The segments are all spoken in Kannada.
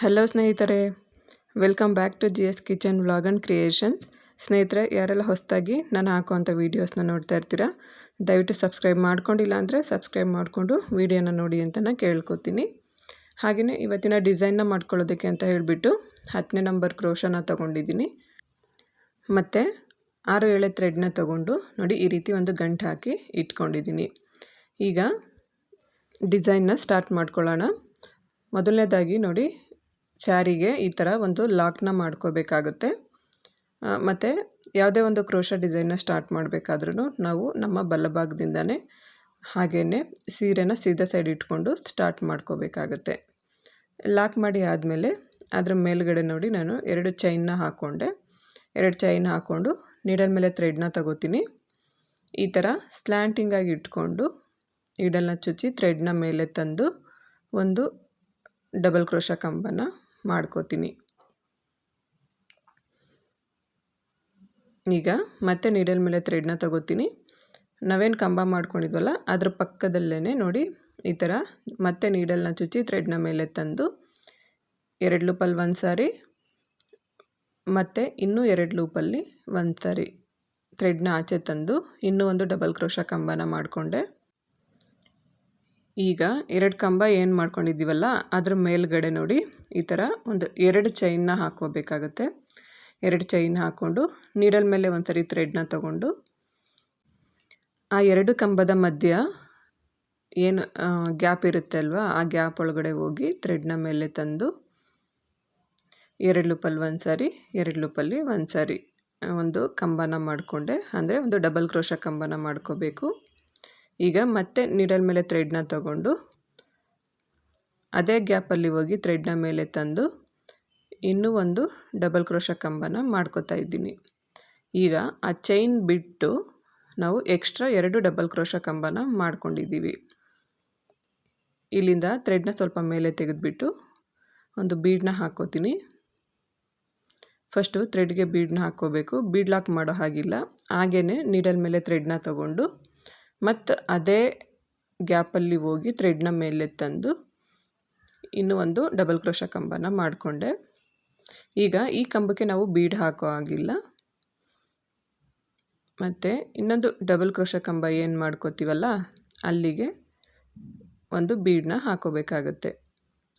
ಹಲೋ ಸ್ನೇಹಿತರೆ welcome back to G S kitchen vlog and creations ಸ್ನೇಹಿತರೆ, ಯಾರೆಲ್ಲ ಹೊಸದಾಗಿ ನಾನು ಹಾಕುವಂಥ ವೀಡಿಯೋಸ್ನ ನೋಡ್ತಾ ಇರ್ತೀರಾ, ದಯವಿಟ್ಟು ಸಬ್ಸ್ಕ್ರೈಬ್ ಮಾಡ್ಕೊಂಡಿಲ್ಲ ಅಂದರೆ ಸಬ್ಸ್ಕ್ರೈಬ್ ಮಾಡಿಕೊಂಡು ವೀಡಿಯೋನ ನೋಡಿ ಅಂತ ನಾನು ಕೇಳ್ಕೊತೀನಿ. ಹಾಗೆಯೇ ಇವತ್ತಿನ ಡಿಸೈನ್ನ ಮಾಡ್ಕೊಳ್ಳೋದಕ್ಕೆ ಅಂತ ಹೇಳಿಬಿಟ್ಟು ಹತ್ತನೇ ನಂಬರ್ ಕ್ರೋಶನ ತೊಗೊಂಡಿದ್ದೀನಿ. ಮತ್ತು ಆರು ಏಳೆ ಥ್ರೆಡ್ನ ತೊಗೊಂಡು ನೋಡಿ ಈ ರೀತಿ ಒಂದು ಗಂಟು ಹಾಕಿ ಇಟ್ಕೊಂಡಿದ್ದೀನಿ. ಈಗ ಡಿಸೈನ್ನ ಸ್ಟಾರ್ಟ್ ಮಾಡ್ಕೊಳ್ಳೋಣ. ಮೊದಲನೇದಾಗಿ ನೋಡಿ ಸ್ಯಾರಿಗೆ ಈ ಥರ ಒಂದು ಲಾಕ್ನ ಮಾಡ್ಕೋಬೇಕಾಗುತ್ತೆ. ಮತ್ತು ಯಾವುದೇ ಒಂದು ಕ್ರೋಶ ಡಿಸೈನ್ನ ಸ್ಟಾರ್ಟ್ ಮಾಡಬೇಕಾದ್ರೂ ನಾವು ನಮ್ಮ ಬಲಭಾಗದಿಂದನೇ ಹಾಗೆಯೇ ಸೀರೆನ ಸೀದಾ ಸೈಡ್ ಇಟ್ಕೊಂಡು ಸ್ಟಾರ್ಟ್ ಮಾಡ್ಕೋಬೇಕಾಗತ್ತೆ. ಲಾಕ್ ಮಾಡಿ ಆದಮೇಲೆ ಅದರ ಮೇಲುಗಡೆ ನೋಡಿ ನಾನು ಎರಡು ಚೈನ್ನ ಹಾಕ್ಕೊಂಡೆ ಎರಡು ಚೈನ್ ಹಾಕ್ಕೊಂಡು ನೀಡಲ್ ಮೇಲೆ ಥ್ರೆಡ್ನ ತಗೋತೀನಿ. ಈ ಥರ ಸ್ಲ್ಯಾಂಟಿಂಗಾಗಿ ಇಟ್ಕೊಂಡು ನೀಡಲ್ನ ಚುಚ್ಚಿ ಥ್ರೆಡ್ನ ಮೇಲೆ ತಂದು ಒಂದು ಡಬಲ್ ಕ್ರೋಶ ಕಂಬನ ಮಾಡ್ಕೋತೀನಿ. ಈಗ ಮತ್ತೆ ನೀಡಲ್ ಮೇಲೆ ಥ್ರೆಡ್ನ ತಗೋತೀನಿ. ನಾವೇನು ಕಂಬ ಮಾಡ್ಕೊಂಡಿದ್ವಲ್ಲ, ಅದ್ರ ಪಕ್ಕದಲ್ಲೇ ನೋಡಿ, ಈ ಥರ ಮತ್ತೆ ನೀಡಲ್ನ ಚುಚ್ಚಿ ಥ್ರೆಡ್ನ ಮೇಲೆ ತಂದು, ಎರಡು ಲೂಪಲ್ಲಿ ಒಂದು ಸಾರಿ, ಮತ್ತು ಇನ್ನೂ ಎರಡು ಲೂಪಲ್ಲಿ ಒಂದು ಸಾರಿ ಥ್ರೆಡ್ನ ಆಚೆ ತಂದು, ಇನ್ನೂ ಒಂದು ಡಬಲ್ ಕ್ರೋಶ ಕಂಬನ ಮಾಡಿಕೊಂಡೆ. ಈಗ ಎರಡು ಕಂಬ ಏನು ಮಾಡ್ಕೊಂಡಿದ್ದೀವಲ್ಲ, ಅದ್ರ ಮೇಲ್ಗಡೆ ನೋಡಿ, ಈ ಥರ ಒಂದು ಎರಡು ಚೈನ್ನ ಹಾಕೋಬೇಕಾಗತ್ತೆ ಎರಡು ಚೈನ್ ಹಾಕ್ಕೊಂಡು ನೀಡಲ್ ಮೇಲೆ ಒಂದು ಸರಿ ಥ್ರೆಡ್ನ ತಗೊಂಡು, ಆ ಎರಡು ಕಂಬದ ಮಧ್ಯ ಏನು ಗ್ಯಾಪ್ ಇರುತ್ತೆ ಅಲ್ವಾ, ಆ ಗ್ಯಾಪ್ ಒಳಗಡೆ ಹೋಗಿ ಥ್ರೆಡ್ನ ಮೇಲೆ ತಂದು, ಎರಡು ಲೂಪಲ್ಲಿ ಒಂದು ಸಾರಿ ಎರಡು ಲೂಪಲ್ಲಿ ಒಂದು ಸಾರಿ ಒಂದು ಕಂಬನ ಮಾಡಿಕೊಂಡೆ. ಅಂದರೆ ಒಂದು ಡಬಲ್ ಕ್ರೋಶ ಕಂಬನ ಮಾಡ್ಕೋಬೇಕು. ಈಗ ಮತ್ತೆ ನೀಡಲ್ ಮೇಲೆ ಥ್ರೆಡ್ನ ತಗೊಂಡು ಅದೇ ಗ್ಯಾಪಲ್ಲಿ ಹೋಗಿ ಥ್ರೆಡ್ನ ಮೇಲೆ ತಂದು ಇನ್ನೂ ಒಂದು ಡಬಲ್ ಕ್ರೋಶ ಕಂಬನ ಮಾಡ್ಕೋತಾ ಇದ್ದೀನಿ. ಈಗ ಆ ಚೈನ್ ಬಿಟ್ಟು ನಾವು ಎಕ್ಸ್ಟ್ರಾ ಎರಡು ಡಬಲ್ ಕ್ರೋಶ ಕಂಬನ ಮಾಡ್ಕೊಂಡಿದ್ದೀವಿ. ಇಲ್ಲಿಂದ ಥ್ರೆಡ್ನ ಸ್ವಲ್ಪ ಮೇಲೆ ತೆಗೆದುಬಿಟ್ಟು ಒಂದು ಬೀಡನ್ನ ಹಾಕ್ಕೋತೀನಿ ಫಸ್ಟು ಥ್ರೆಡ್ಗೆ ಬೀಡನ್ನ ಹಾಕ್ಕೋಬೇಕು. ಬೀಡ್ ಲಾಕ್ ಮಾಡೋ ಹಾಗಿಲ್ಲ. ಹಾಗೇ ನೀಡಲ್ ಮೇಲೆ ಥ್ರೆಡ್ನ ತಗೊಂಡು ಮತ್ತು ಅದೇ ಗ್ಯಾಪಲ್ಲಿ ಹೋಗಿ ಥ್ರೆಡ್ನ ಮೇಲೆ ತಂದು ಇನ್ನೂ ಒಂದು ಡಬಲ್ ಕ್ರೋಶ ಕಂಬನ ಮಾಡಿಕೊಂಡೆ. ಈಗ ಈ ಕಂಬಕ್ಕೆ ನಾವು ಬೀಡ್ ಹಾಕೋ ಆಗಿಲ್ಲ ಮತ್ತು ಇನ್ನೊಂದು ಡಬಲ್ ಕ್ರೋಶ ಕಂಬ ಏನು ಮಾಡ್ಕೋತೀವಲ್ಲ, ಅಲ್ಲಿಗೆ ಒಂದು ಬೀಡನ್ನ ಹಾಕೋಬೇಕಾಗತ್ತೆ.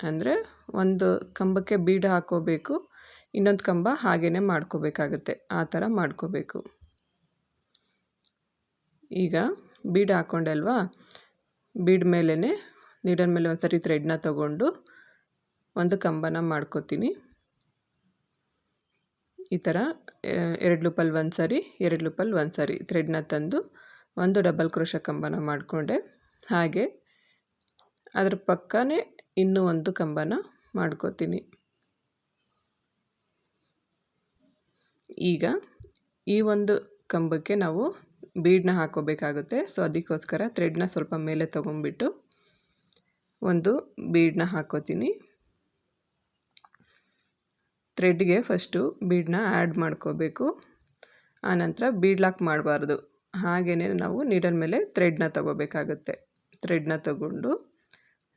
ಅಂದರೆ ಒಂದು ಕಂಬಕ್ಕೆ ಬೀಡ್ ಹಾಕೋಬೇಕು, ಇನ್ನೊಂದು ಕಂಬ ಹಾಗೇ ಮಾಡ್ಕೋಬೇಕಾಗತ್ತೆ. ಆ ಥರ ಮಾಡ್ಕೋಬೇಕು. ಈಗ ಬೀಡ್ ಹಾಕ್ಕೊಂಡೆ ಅಲ್ವಾ ಬೀಡ್ ಮೇಲೇ ನೀಡಲ್ ಮೇಲೆ ಒಂದು ಸರಿ ಥ್ರೆಡ್ನ ತಗೊಂಡು ಒಂದು ಕಂಬನ ಮಾಡ್ಕೋತೀನಿ. ಈ ಥರ ಎರಡು ಲೂಪಲ್ಲಿ ಒಂದು ಸರಿ ಎರಡು ಲೂಪಲ್ಲಿ ಒಂದು ಸರಿ ಥ್ರೆಡ್ನ ತಂದು ಒಂದು ಡಬಲ್ ಕ್ರೋಶ ಕಂಬನ ಮಾಡಿಕೊಂಡೆ. ಹಾಗೆ ಅದ್ರ ಪಕ್ಕನೇ ಇನ್ನೂ ಒಂದು ಕಂಬನ ಮಾಡ್ಕೋತೀನಿ. ಈಗ ಈ ಒಂದು ಕಂಬಕ್ಕೆ ನಾವು ಬೀಡನ್ನ ಹಾಕೋಬೇಕಾಗುತ್ತೆ. ಸೊ ಅದಕ್ಕೋಸ್ಕರ ಥ್ರೆಡ್ನ ಸ್ವಲ್ಪ ಮೇಲೆ ತೊಗೊಂಬಿಟ್ಟು ಒಂದು ಬೀಡನ್ನ ಹಾಕೋತೀನಿ. ಥ್ರೆಡ್ಗೆ ಫಸ್ಟು ಬೀಡನ್ನ ಆ್ಯಡ್ ಮಾಡ್ಕೋಬೇಕು. ಆನಂತರ ಬೀಡ್ ಲಾಕ್ ಮಾಡಬಾರ್ದು. ಹಾಗೇ ನಾವು ನೀಡಲ್ ಮೇಲೆ ಥ್ರೆಡ್ನ ತಗೋಬೇಕಾಗುತ್ತೆ. ಥ್ರೆಡ್ನ ತಗೊಂಡು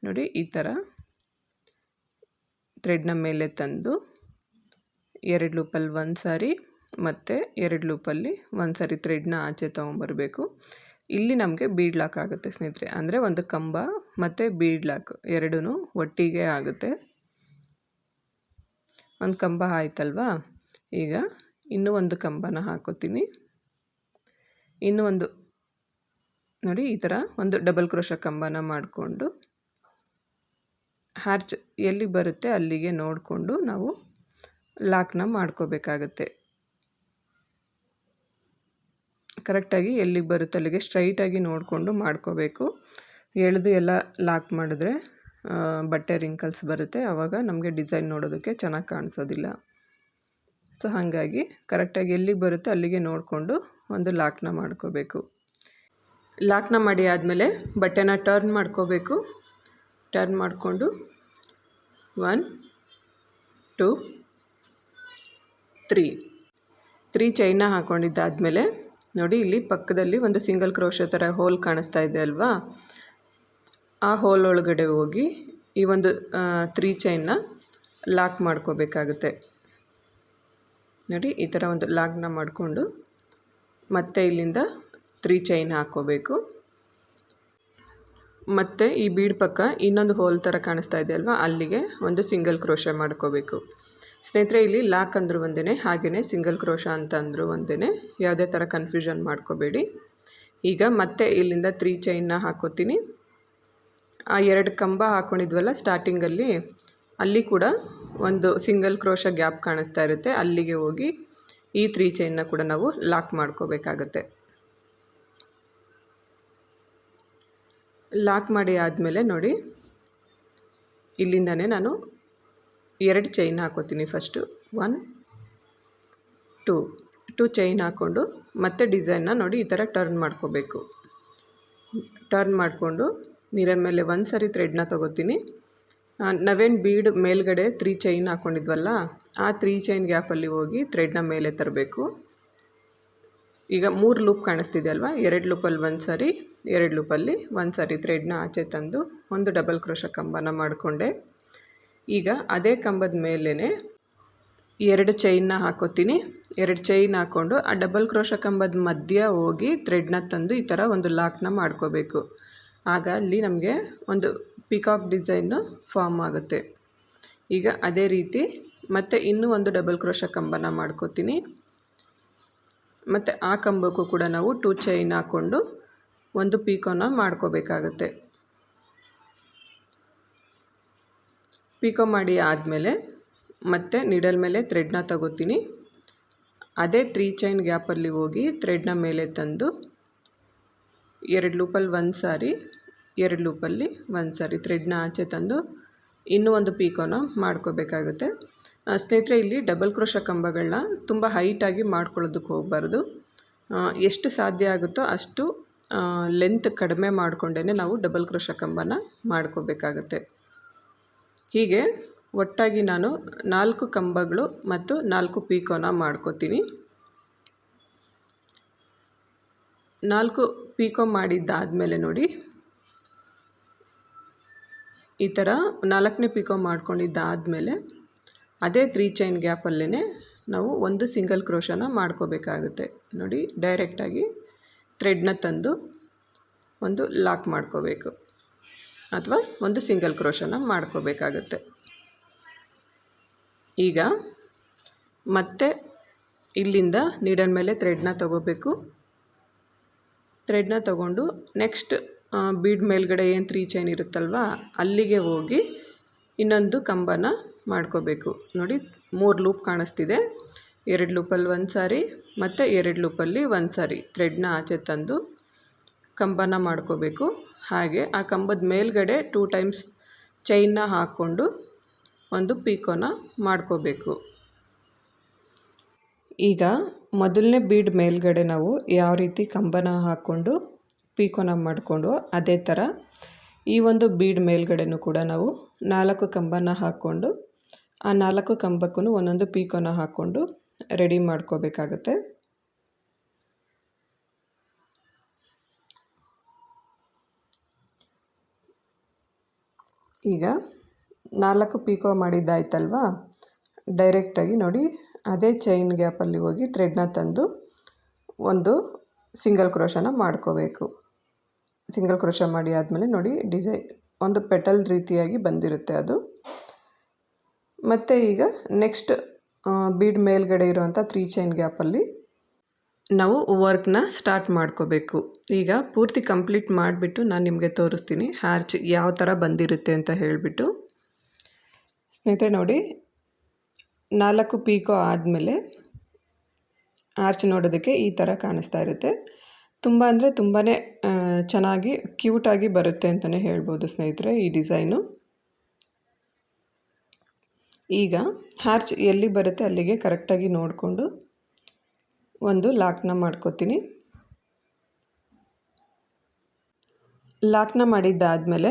ನೋಡಿ ಈ ಥರ ಥ್ರೆಡ್ನ ಮೇಲೆ ತಂದು ಎರಡು ಲೂಪಲ್ಲಿ ಒಂದು ಸಾರಿ ಮತ್ತು ಎರಡು ಲೂಪಲ್ಲಿ ಒಂದು ಸರಿ ಥ್ರೆಡ್ನ ಆಚೆ ತೊಗೊಂಬರಬೇಕು. ಇಲ್ಲಿ ನಮಗೆ ಬೀಡ್ ಲಾಕ್ ಆಗುತ್ತೆ ಸ್ನೇಹಿತರೆ. ಅಂದರೆ ಒಂದು ಕಂಬ ಮತ್ತು ಬೀಡ್ ಲಾಕ್ ಎರಡೂ ಒಟ್ಟಿಗೆ ಆಗುತ್ತೆ. ಒಂದು ಕಂಬ ಆಯ್ತಲ್ವಾ? ಈಗ ಇನ್ನೂ ಒಂದು ಕಂಬನ ಹಾಕೋತೀನಿ. ಇನ್ನೂ ಒಂದು, ನೋಡಿ ಈ ಥರ ಒಂದು ಡಬಲ್ ಕ್ರೋಶ ಕಂಬನ ಮಾಡಿಕೊಂಡು ಹಾರ್ಚ್ ಎಲ್ಲಿ ಬರುತ್ತೆ ಅಲ್ಲಿಗೆ ನೋಡಿಕೊಂಡು ನಾವು ಲಾಕ್ನ ಮಾಡ್ಕೋಬೇಕಾಗತ್ತೆ. ಕರೆಕ್ಟಾಗಿ ಎಲ್ಲಿಗೆ ಬರುತ್ತೆ ಅಲ್ಲಿಗೆ ಸ್ಟ್ರೈಟಾಗಿ ನೋಡಿಕೊಂಡು ಮಾಡ್ಕೋಬೇಕು. ಎಳೆದು ಎಲ್ಲ ಲಾಕ್ ಮಾಡಿದ್ರೆ ಬಟ್ಟೆ ರಿಂಕಲ್ಸ್ ಬರುತ್ತೆ. ಆವಾಗ ನಮಗೆ ಡಿಸೈನ್ ನೋಡೋದಕ್ಕೆ ಚೆನ್ನಾಗಿ ಕಾಣಿಸೋದಿಲ್ಲ. ಸೊ ಹಾಗಾಗಿ ಕರೆಕ್ಟಾಗಿ ಎಲ್ಲಿಗೆ ಬರುತ್ತೆ ಅಲ್ಲಿಗೆ ನೋಡಿಕೊಂಡು ಒಂದು ಲಾಕ್ನ ಮಾಡ್ಕೋಬೇಕು. ಲಾಕ್ನ ಮಾಡಿ ಆದಮೇಲೆ ಬಟ್ಟೆನ ಟರ್ನ್ ಮಾಡ್ಕೋಬೇಕು. ಟರ್ನ್ ಮಾಡಿಕೊಂಡು one two three three chain ಹಾಕ್ಕೊಂಡಿದ್ದಾದಮೇಲೆ ನೋಡಿ, ಇಲ್ಲಿ ಪಕ್ಕದಲ್ಲಿ ಒಂದು ಸಿಂಗಲ್ ಕ್ರೋಶ ಥರ ಹೋಲ್ ಕಾಣಿಸ್ತಾ ಇದೆ ಅಲ್ವಾ? ಆ ಹೋಲ್ ಒಳಗಡೆ ಹೋಗಿ ಈ ಒಂದು ತ್ರೀ ಚೈನ್ನ ಲಾಕ್ ಮಾಡ್ಕೋಬೇಕಾಗುತ್ತೆ. ನೋಡಿ, ಈ ಥರ ಒಂದು ಲಾಕ್ನ ಮಾಡಿಕೊಂಡು ಮತ್ತೆ ಇಲ್ಲಿಂದ ತ್ರೀ ಚೈನ್ ಹಾಕ್ಕೋಬೇಕು ಮತ್ತು ಈ ಬೀಡ್ ಪಕ್ಕ ಇನ್ನೊಂದು ಹೋಲ್ ಥರ ಕಾಣಿಸ್ತಾ ಇದೆ ಅಲ್ವಾ? ಅಲ್ಲಿಗೆ ಒಂದು ಸಿಂಗಲ್ ಕ್ರೋಶ ಮಾಡ್ಕೋಬೇಕು. ಸ್ನೇಹಿತರೆ, ಇಲ್ಲಿ ಲಾಕ್ ಅಂದರೂ ಒಂದೇ ಹಾಗೆಯೇ ಸಿಂಗಲ್ ಕ್ರೋಶ ಅಂತ ಅಂದರೂ ಒಂದೇ ಯಾವುದೇ ಥರ ಕನ್ಫ್ಯೂಷನ್ ಮಾಡ್ಕೋಬೇಡಿ. ಈಗ ಮತ್ತೆ ಇಲ್ಲಿಂದ ತ್ರೀ ಚೈನ್ನ ಹಾಕೋತೀನಿ. ಆ ಎರಡು ಕಂಬ ಹಾಕ್ಕೊಂಡಿದ್ವಲ್ಲ ಸ್ಟಾರ್ಟಿಂಗಲ್ಲಿ ಅಲ್ಲಿ ಕೂಡ ಒಂದು ಸಿಂಗಲ್ ಕ್ರೋಶ ಗ್ಯಾಪ್ ಕಾಣಿಸ್ತಾ ಇರುತ್ತೆ. ಅಲ್ಲಿಗೆ ಹೋಗಿ ಈ ತ್ರೀ ಚೈನ್ನ ಕೂಡ ನಾವು ಲಾಕ್ ಮಾಡ್ಕೋಬೇಕಾಗತ್ತೆ. ಲಾಕ್ ಮಾಡಿ ಆದಮೇಲೆ ನೋಡಿ, ಇಲ್ಲಿಂದನೇ ನಾನು ಎರಡು ಚೈನ್ ಹಾಕೋತೀನಿ first one two two chain ಹಾಕ್ಕೊಂಡು ಮತ್ತೆ ಡಿಸೈನ್ನ ನೋಡಿ ಈ ಥರ ಟರ್ನ್ ಮಾಡ್ಕೋಬೇಕು. ಟರ್ನ್ ಮಾಡಿಕೊಂಡು ನೀರಿನ ಮೇಲೆ ಒಂದು ಸರಿ ಥ್ರೆಡ್ನ ತೊಗೋತೀನಿ. ನಾವೇನು ಬೀಡ್ ಮೇಲ್ಗಡೆ ತ್ರೀ ಚೈನ್ ಹಾಕ್ಕೊಂಡಿದ್ವಲ್ಲ ಆ ತ್ರೀ ಚೈನ್ ಗ್ಯಾಪಲ್ಲಿ ಹೋಗಿ ಥ್ರೆಡ್ನ ಮೇಲೆ ತರಬೇಕು. ಈಗ ಮೂರು ಲೂಪ್ ಕಾಣಿಸ್ತಿದೆ ಅಲ್ವಾ? ಎರಡು ಲೂಪಲ್ಲಿ ಒಂದು ಸಾರಿ, ಎರಡು ಲೂಪಲ್ಲಿ ಒಂದು ಸಾರಿ ಥ್ರೆಡ್ನ ಆಚೆ ತಂದು ಒಂದು ಡಬಲ್ ಕ್ರೋಶ ಕಂಬನ ಮಾಡಿಕೊಂಡೆ. ಈಗ ಅದೇ ಕಂಬದ ಮೇಲೇ ಎರಡು ಚೈನ್ನ ಹಾಕೋತೀನಿ. ಎರಡು ಚೈನ್ ಹಾಕ್ಕೊಂಡು ಆ ಡಬಲ್ ಕ್ರೋಶ ಕಂಬದ ಮಧ್ಯ ಹೋಗಿ ಥ್ರೆಡ್ನ ತಂದು ಈ ಥರ ಒಂದು ಲಾಕ್ನ ಮಾಡ್ಕೋಬೇಕು. ಆಗ ಅಲ್ಲಿ ನಮಗೆ ಒಂದು ಪಿಕಾಕ್ ಡಿಸೈನು ಫಾರ್ಮ್ ಆಗುತ್ತೆ. ಈಗ ಅದೇ ರೀತಿ ಮತ್ತೆ ಇನ್ನೂ ಒಂದು ಡಬಲ್ ಕ್ರೋಶ ಕಂಬನ ಮಾಡ್ಕೋತೀನಿ. ಮತ್ತು ಆ ಕಂಬಕ್ಕೂ ಕೂಡ ನಾವು ಟೂ ಚೈನ್ ಹಾಕ್ಕೊಂಡು ಒಂದು ಪೀಕೋನ ಮಾಡ್ಕೋಬೇಕಾಗತ್ತೆ. ಪೀಕೋ ಮಾಡಿ ಆದಮೇಲೆ ಮತ್ತೆ ನಿಡಲ್ ಮೇಲೆ ಥ್ರೆಡ್ನ ತಗೋತೀನಿ. ಅದೇ ತ್ರೀ ಚೈನ್ ಗ್ಯಾಪಲ್ಲಿ ಹೋಗಿ ಥ್ರೆಡ್ನ ಮೇಲೆ ತಂದು ಎರಡು ಲೂಪಲ್ಲಿ ಒಂದು ಸಾರಿ, ಎರಡು ಲೂಪಲ್ಲಿ ಒಂದು ಸಾರಿ ಥ್ರೆಡ್ನ ಆಚೆ ತಂದು ಇನ್ನೂ ಒಂದು ಪೀಕೋನ ಮಾಡ್ಕೋಬೇಕಾಗುತ್ತೆ. ಸ್ನೇಹಿತರೆ, ಇಲ್ಲಿ ಡಬಲ್ ಕ್ರೋಶ ಕಂಬಗಳನ್ನ ತುಂಬ ಹೈಟಾಗಿ ಮಾಡ್ಕೊಳ್ಳೋದಕ್ಕೆ ಹೋಗಬಾರ್ದು. ಎಷ್ಟು ಸಾಧ್ಯ ಆಗುತ್ತೋ ಅಷ್ಟು ಲೆಂತ್ ಕಡಿಮೆ ಮಾಡಿಕೊಂಡೇ ನಾವು ಡಬಲ್ ಕ್ರೋಶ ಕಂಬನ ಮಾಡ್ಕೋಬೇಕಾಗತ್ತೆ. ಹೀಗೆ ಒಟ್ಟಾಗಿ ನಾನು ನಾಲ್ಕು ಕಂಬಗಳು ಮತ್ತು ನಾಲ್ಕು ಪೀಕೋನ ಮಾಡ್ಕೋತೀನಿ. ನಾಲ್ಕು ಪೀಕೋ ಮಾಡಿದ್ದಾದಮೇಲೆ ನೋಡಿ, ಈ ಥರ ನಾಲ್ಕನೇ ಪಿಕೋ ಮಾಡ್ಕೊಂಡಿದ್ದಾದಮೇಲೆ ಅದೇ ತ್ರೀ ಚೈನ್ ಗ್ಯಾಪಲ್ಲೇ ನಾವು ಒಂದು ಸಿಂಗಲ್ ಕ್ರೋಶನ ಮಾಡ್ಕೋಬೇಕಾಗುತ್ತೆ. ನೋಡಿ ಡೈರೆಕ್ಟಾಗಿ ಥ್ರೆಡ್ನ ತಂದು ಒಂದು ಲಾಕ್ ಮಾಡ್ಕೋಬೇಕು. ಅಥವಾ ಒಂದು ಸಿಂಗಲ್ ಕ್ರೋಶನ ಮಾಡ್ಕೋಬೇಕಾಗುತ್ತೆ. ಈಗ ಮತ್ತೆ ಇಲ್ಲಿಂದ ನೀಡನ್ ಮೇಲೆ ಥ್ರೆಡ್ನ ತಗೋಬೇಕು. ಥ್ರೆಡ್ನ ತಗೊಂಡು ನೆಕ್ಸ್ಟ್ ಬೀಡ್ ಮೇಲ್ಗಡೆ ಏನು ತ್ರೀ ಚೈನ್ ಇರುತ್ತಲ್ವ, ಅಲ್ಲಿಗೆ ಹೋಗಿ ಇನ್ನೊಂದು ಕಂಬನ ಮಾಡ್ಕೋಬೇಕು. ನೋಡಿ, ಮೂರು ಲೂಪ್ ಕಾಣಿಸ್ತಿದೆ. ಎರಡು ಲೂಪಲ್ಲಿ ಒಂದು ಸಾರಿ, ಮತ್ತು ಎರಡು ಲೂಪಲ್ಲಿ ಒಂದು ಸಾರಿ ಥ್ರೆಡ್ನ ಆಚೆ ತಂದು ಕಂಬನ ಮಾಡ್ಕೋಬೇಕು. ಹಾಗೆ ಆ ಕಂಬದ ಮೇಲ್ಗಡೆ ಟೂ ಟೈಮ್ಸ್ ಚೈನ್ನ ಹಾಕ್ಕೊಂಡು ಒಂದು ಪೀಕೋನ ಮಾಡ್ಕೋಬೇಕು. ಈಗ ಮೊದಲನೇ ಬೀಡ್ ಮೇಲ್ಗಡೆ ನಾವು ಯಾವ ರೀತಿ ಕಂಬನ ಹಾಕ್ಕೊಂಡು ಪೀಕೋನ ಮಾಡಿಕೊಂಡು ಅದೇ ಥರ ಈ ಒಂದು ಬೀಡ್ ಮೇಲ್ಗಡೆನೂ ಕೂಡ ನಾವು ನಾಲ್ಕು ಕಂಬನ ಹಾಕ್ಕೊಂಡು ಆ ನಾಲ್ಕು ಕಂಬಕ್ಕೂ ಒಂದೊಂದು ಪೀಕೋನ ಹಾಕ್ಕೊಂಡು ರೆಡಿ ಮಾಡ್ಕೋಬೇಕಾಗತ್ತೆ. ಈಗ ನಾಲ್ಕು ಪೀಕೋ ಮಾಡಿದ್ದಾಯ್ತಲ್ವಾ? ಡೈರೆಕ್ಟಾಗಿ ನೋಡಿ, ಅದೇ ಚೈನ್ ಗ್ಯಾಪಲ್ಲಿ ಹೋಗಿ ಥ್ರೆಡ್ನ ತಂದು ಒಂದು ಸಿಂಗಲ್ ಕ್ರೋಶನ ಮಾಡ್ಕೋಬೇಕು. ಸಿಂಗಲ್ ಕ್ರೋಶ ಮಾಡಿ ಆದಮೇಲೆ ನೋಡಿ ಡಿಸೈನ್ ಒಂದು ಪೆಟಲ್ ರೀತಿಯಾಗಿ ಬಂದಿರುತ್ತೆ ಅದು. ಮತ್ತು ಈಗ ನೆಕ್ಸ್ಟ್ ಬೀಡ್ ಮೇಲ್ಗಡೆ ಇರುವಂಥ ತ್ರೀ ಚೈನ್ ಗ್ಯಾಪಲ್ಲಿ ನಾವು ವರ್ಕ್ನ ಸ್ಟಾರ್ಟ್ ಮಾಡ್ಕೋಬೇಕು. ಈಗ ಪೂರ್ತಿ ಕಂಪ್ಲೀಟ್ ಮಾಡಿಬಿಟ್ಟು ನಾನು ನಿಮಗೆ ತೋರಿಸ್ತೀನಿ. ಹ್ಯಾರ್ಚ್ ಯಾವ ಥರ ಬಂದಿರುತ್ತೆ ಅಂತ ಹೇಳಿಬಿಟ್ಟು. ಸ್ನೇಹಿತರೆ ನೋಡಿ, ನಾಲ್ಕು ಪೀಕೋ ಆದಮೇಲೆ ಆರ್ಚ್ ನೋಡೋದಕ್ಕೆ ಈ ಥರ ಕಾಣಿಸ್ತಾ ಇರುತ್ತೆ. ತುಂಬ ಅಂದರೆ ತುಂಬಾ ಚೆನ್ನಾಗಿ ಕ್ಯೂಟಾಗಿ ಬರುತ್ತೆ ಅಂತಲೇ ಹೇಳ್ಬೋದು ಸ್ನೇಹಿತರೆ ಈ ಡಿಸೈನು. ಈಗ ಹ್ಯಾರ್ಚ್ ಎಲ್ಲಿ ಬರುತ್ತೆ ಅಲ್ಲಿಗೆ ಕರೆಕ್ಟಾಗಿ ನೋಡಿಕೊಂಡು ಒಂದು ಲಾಕ್ನ ಮಾಡ್ಕೋತೀನಿ. ಲಾಕ್ನ ಮಾಡಿದ್ದಾದಮೇಲೆ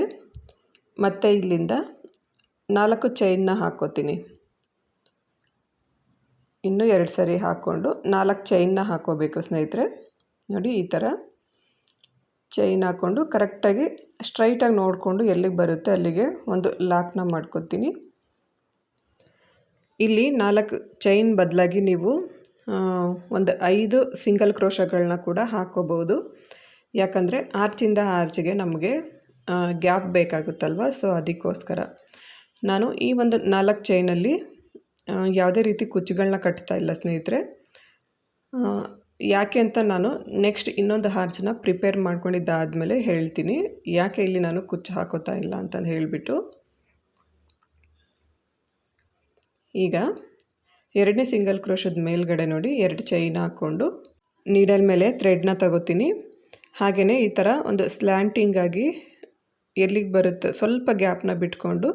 ಮತ್ತೆ ಇಲ್ಲಿಂದ ನಾಲ್ಕು ಚೈನ್ನ ಹಾಕ್ಕೋತೀನಿ. ಇನ್ನು ಎರಡು ಸರಿ ಹಾಕ್ಕೊಂಡು ನಾಲ್ಕು ಚೈನ್ನ ಹಾಕೋಬೇಕು ಸ್ನೇಹಿತರೆ. ನೋಡಿ ಈ ಥರ ಚೈನ್ ಹಾಕ್ಕೊಂಡು ಕರೆಕ್ಟಾಗಿ ಸ್ಟ್ರೈಟಾಗಿ ನೋಡಿಕೊಂಡು ಎಲ್ಲಿಗೆ ಬರುತ್ತೆ ಅಲ್ಲಿಗೆ ಒಂದು ಲಾಕ್ನ ಮಾಡ್ಕೊತೀನಿ. ಇಲ್ಲಿ ನಾಲ್ಕು ಚೈನ್ ಬದಲಾಗಿ ನೀವು ಒಂದು ಐದು ಸಿಂಗಲ್ ಕ್ರೋಶಗಳನ್ನ ಕೂಡ ಹಾಕೋಬೋದು ಯಾಕಂದರೆ ಆರ್ಚಿಂದ ಆರ್ಚಿಗೆ ನಮಗೆ ಗ್ಯಾಪ್ ಬೇಕಾಗುತ್ತಲ್ವ? ಸೊ ಅದಕ್ಕೋಸ್ಕರ. ನಾನು ಈ ಒಂದು ನಾಲ್ಕು ಚೈನಲ್ಲಿ ಯಾವುದೇ ರೀತಿ ಕುಚ್ಚುಗಳನ್ನ ಕಟ್ತಾ ಇಲ್ಲ ಸ್ನೇಹಿತರೆ. ಯಾಕೆ ಅಂತ ನಾನು ನೆಕ್ಸ್ಟ್ ಇನ್ನೊಂದು ಹಾರ್ಚನ್ನ ಪ್ರಿಪೇರ್ ಮಾಡ್ಕೊಂಡಿದ್ದಾದಮೇಲೆ ಹೇಳ್ತೀನಿ. ಯಾಕೆ ಇಲ್ಲಿ ನಾನು ಕುಚ್ಚು ಹಾಕೋತಾ ಇಲ್ಲ ಅಂತಂದು ಹೇಳಿಬಿಟ್ಟು. ಈಗ ಎರಡನೇ ಸಿಂಗಲ್ ಕ್ರೋಶದ ಮೇಲ್ಗಡೆ ನೋಡಿ, ಎರಡು ಚೈನ್ ಹಾಕ್ಕೊಂಡು ನೀಡಲ್ ಮೇಲೆ ಥ್ರೆಡ್ನ ತಗೋತೀನಿ. ಹಾಗೆಯೇ ಈ ಥರ ಒಂದು ಸ್ಲ್ಯಾಂಟಿಂಗಾಗಿ ಎಲ್ಲಿಗೆ ಬರುತ್ತೆ, ಸ್ವಲ್ಪ ಗ್ಯಾಪ್ನ ಬಿಟ್ಕೊಂಡು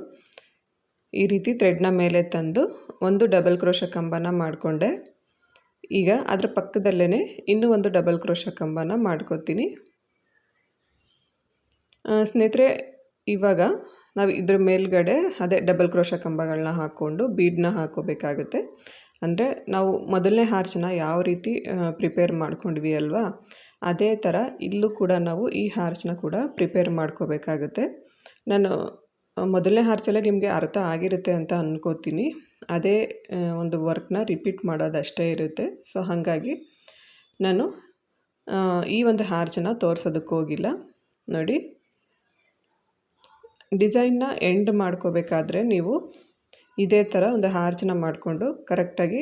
ಈ ರೀತಿ ಥ್ರೆಡ್ನ ಮೇಲೆ ತಂದು ಒಂದು ಡಬಲ್ ಕ್ರೋಶ ಕಂಬನ ಮಾಡಿಕೊಂಡೆ. ಈಗ ಅದರ ಪಕ್ಕದಲ್ಲೇ ಇನ್ನೂ ಒಂದು ಡಬಲ್ ಕ್ರೋಶ ಕಂಬನ ಮಾಡ್ಕೋತೀನಿ. ಸ್ನೇಹಿತರೆ, ಇವಾಗ ನಾವು ಇದ್ರ ಮೇಲ್ಗಡೆ ಅದೇ ಡಬಲ್ ಕ್ರೋಶ ಕಂಬಗಳನ್ನ ಹಾಕ್ಕೊಂಡು ಬೀಡನ್ನ ಹಾಕೋಬೇಕಾಗುತ್ತೆ ಅಂದರೆ ನಾವು ಮೊದಲನೇ ಹಾರ್ಚನ್ನ ಯಾವ ರೀತಿ ಪ್ರಿಪೇರ್ ಮಾಡ್ಕೊಂಡ್ವಿ ಅಲ್ವಾ, ಅದೇ ಥರ ಇಲ್ಲೂ ಕೂಡ ನಾವು ಈ ಹಾರ್ಚನ್ನ ಕೂಡ ಪ್ರಿಪೇರ್ ಮಾಡ್ಕೋಬೇಕಾಗುತ್ತೆ. ನಾನು ಮೊದಲನೇ ಹಾರ್ಚಲ್ಲೇ ನಿಮಗೆ ಅರ್ಥ ಆಗಿರುತ್ತೆ ಅಂತ ಅಂದ್ಕೋತೀನಿ ಅದೇ ಒಂದು ವರ್ಕ್ನ ರಿಪೀಟ್ ಮಾಡೋದಷ್ಟೇ ಇರುತ್ತೆ. ಸೊ ಹಾಗಾಗಿ ನಾನು ಈ ಒಂದು ಹಾರ್ಚನ್ನ ತೋರಿಸೋದಕ್ಕೆ ಹೋಗಿಲ್ಲ ನೋಡಿ. ಡಿಸೈನ್ನ ಎಂಡ್ ಮಾಡ್ಕೋಬೇಕಾದ್ರೆ ನೀವು ಇದೇ ಥರ ಒಂದು ಹಾರ್ಚನ್ನ ಮಾಡಿಕೊಂಡು ಕರೆಕ್ಟಾಗಿ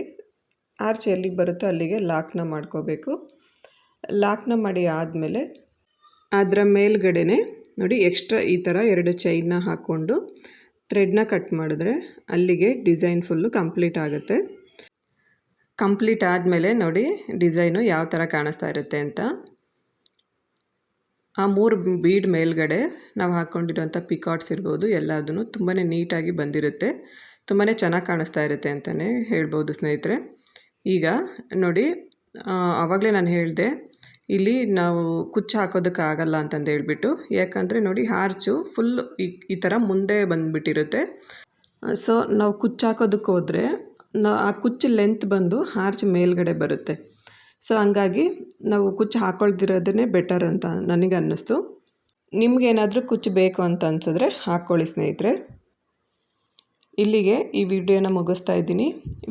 ಆರ್ಚ್ ಎಲ್ಲಿಗೆ ಬರುತ್ತೋ ಅಲ್ಲಿಗೆ ಲಾಕ್ನ ಮಾಡ್ಕೋಬೇಕು. ಲಾಕ್ನ ಮಾಡಿ ಆದಮೇಲೆ ಅದರ ಮೇಲ್ಗಡೆನೆ ನೋಡಿ ಎಕ್ಸ್ಟ್ರಾ ಈ ಥರ ಎರಡು ಚೈನ್ನ ಹಾಕ್ಕೊಂಡು ಥ್ರೆಡ್ನ ಕಟ್ ಮಾಡಿದ್ರೆ ಅಲ್ಲಿಗೆ ಡಿಸೈನ್ ಫುಲ್ಲು ಕಂಪ್ಲೀಟ್ ಆಗುತ್ತೆ. ಕಂಪ್ಲೀಟ್ ಆದಮೇಲೆ ನೋಡಿ ಡಿಸೈನು ಯಾವ ಥರ ಕಾಣಿಸ್ತಾ ಇರುತ್ತೆ ಅಂತ. ಆ ಮೂರು ಬೀಡ್ ಮೇಲ್ಗಡೆ ನಾವು ಹಾಕ್ಕೊಂಡಿರೋಂಥ ಪಿಕಾಟ್ಸ್ ಇರ್ಬೋದು ಎಲ್ಲದೂ ತುಂಬಾ ನೀಟಾಗಿ ಬಂದಿರುತ್ತೆ. ತುಂಬಾ ಚೆನ್ನಾಗಿ ಕಾಣಿಸ್ತಾ ಇರುತ್ತೆ ಅಂತಲೇ ಹೇಳ್ಬೋದು ಸ್ನೇಹಿತರೆ. ಈಗ ನೋಡಿ ಆವಾಗಲೇ ನಾನು ಹೇಳಿದೆ, ಇಲ್ಲಿ ನಾವು ಕುಚ್ಚು ಹಾಕೋದಕ್ಕಾಗಲ್ಲ ಅಂತಂದು ಹೇಳ್ಬಿಟ್ಟು, ಯಾಕಂದರೆ ನೋಡಿ ಹಾರ್ಚು ಫುಲ್ ಈ ಈ ಥರ ಮುಂದೆ ಬಂದುಬಿಟ್ಟಿರುತ್ತೆ. ಸೊ, ನಾವು ಕುಚ್ಚು ಹಾಕೋದಕ್ಕೆ ಹೋದರೆ ಆ ಕುಚ್ಚು ಲೆಂತ್ ಬಂದು ಹಾರ್ಚ್ ಮೇಲ್ಗಡೆ ಬರುತ್ತೆ. ಸೊ ಹಂಗಾಗಿ ನಾವು ಕುಚ್ಚು ಹಾಕೊಳ್ದಿರೋದೇ ಬೆಟರ್ ಅಂತ ನನಗೆ ಅನ್ನಿಸ್ತು. ನಿಮಗೇನಾದರೂ ಕುಚ್ಚು ಬೇಕು ಅಂತ ಅನ್ಸಿದ್ರೆ ಹಾಕ್ಕೊಳ್ಳಿ ಸ್ನೇಹಿತರೆ. ಇಲ್ಲಿಗೆ ಈ ವಿಡಿಯೋನ ಮುಗಿಸ್ತಾ ಇದ್ದೀನಿ.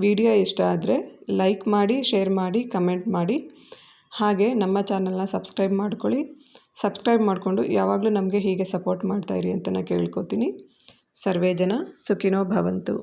ವಿಡಿಯೋ ಇಷ್ಟ ಆದರೆ ಲೈಕ್ ಮಾಡಿ ಶೇರ್ ಮಾಡಿ ಕಮೆಂಟ್ ಮಾಡಿ. ಹಾಗೆ ನಮ್ಮ ಚಾನಲ್ನ ಸಬ್ಸ್ಕ್ರೈಬ್ ಮಾಡ್ಕೊಳ್ಳಿ. ಸಬ್ಸ್ಕ್ರೈಬ್ ಮಾಡಿಕೊಂಡು ಯಾವಾಗಲೂ ನಮಗೆ ಹೀಗೆ ಸಪೋರ್ಟ್ ಮಾಡ್ತಾಯಿರಿ ಅಂತ ನಾನು ಕೇಳ್ಕೊತೀನಿ. ಸರ್ವೇ ಜನ ಸುಖಿನೋ ಭವಂತು.